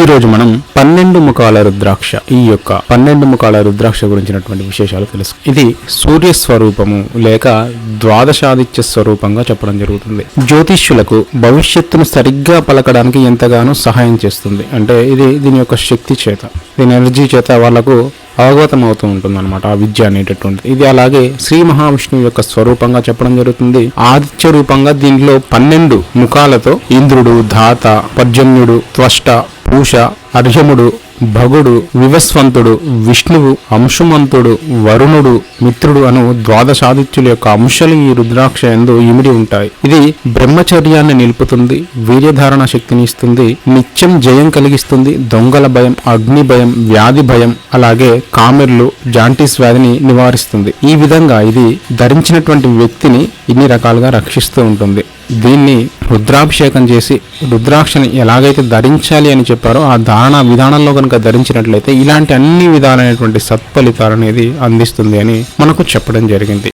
ఈ రోజు మనం పన్నెండు ముఖాల రుద్రాక్ష ఈ యొక్క పన్నెండు ముఖాల రుద్రాక్ష గురించినటువంటి విశేషాలు తెలుసు. ఇది సూర్య స్వరూపము లేక ద్వాదశాదిత్య స్వరూపంగా చెప్పడం జరుగుతుంది. జ్యోతిష్యులకు భవిష్యత్తును సరిగ్గా పలకడానికి ఎంతగానో సహాయం చేస్తుంది. అంటే ఇది దీని యొక్క శక్తి చేత దీని ఎనర్జీ చేత వాళ్ళకు అవగతం అవుతూ ఉంటుంది అనమాట ఆ విద్య అనేటటువంటిది. ఇది అలాగే శ్రీ మహావిష్ణువు యొక్క స్వరూపంగా చెప్పడం జరుగుతుంది. ఆదిత్య రూపంగా దీనిలో పన్నెండు ముఖాలతో ఇంద్రుడు ధాత పర్జన్యుడు త్వష్ట పూష అర్యముడు భగుడు వివస్వంతుడు విష్ణువు అంశుమంతుడు వరుణుడు మిత్రుడు అను ద్వాదశాదిత్యుల యొక్క అంశాలు ఈ రుద్రాక్ష ఎందు ఇమిడి ఉంటాయి. ఇది బ్రహ్మచర్యాన్ని నిలుపుతుంది వీర్యధారణ శక్తిని ఇస్తుంది నిత్యం జయం కలిగిస్తుంది దొంగల భయం అగ్ని భయం వ్యాధి భయం అలాగే కామెర్లు జాంటీస్ వ్యాధిని నివారిస్తుంది. ఈ విధంగా ఇది ధరించినటువంటి వ్యక్తిని ఇన్ని రకాలుగా రక్షిస్తూ ఉంటుంది. దీన్ని రుద్రాభిషేకం చేసి రుద్రాక్షని ఎలాగైతే ధరించాలి అని చెప్పారో ఆ ధారణ విధానంలో కనుక ధరించినట్లయితే ఇలాంటి అన్ని విధాలైనటువంటి సత్ఫలితాలు అనేది అందిస్తుంది అని మనకు చెప్పడం జరిగింది.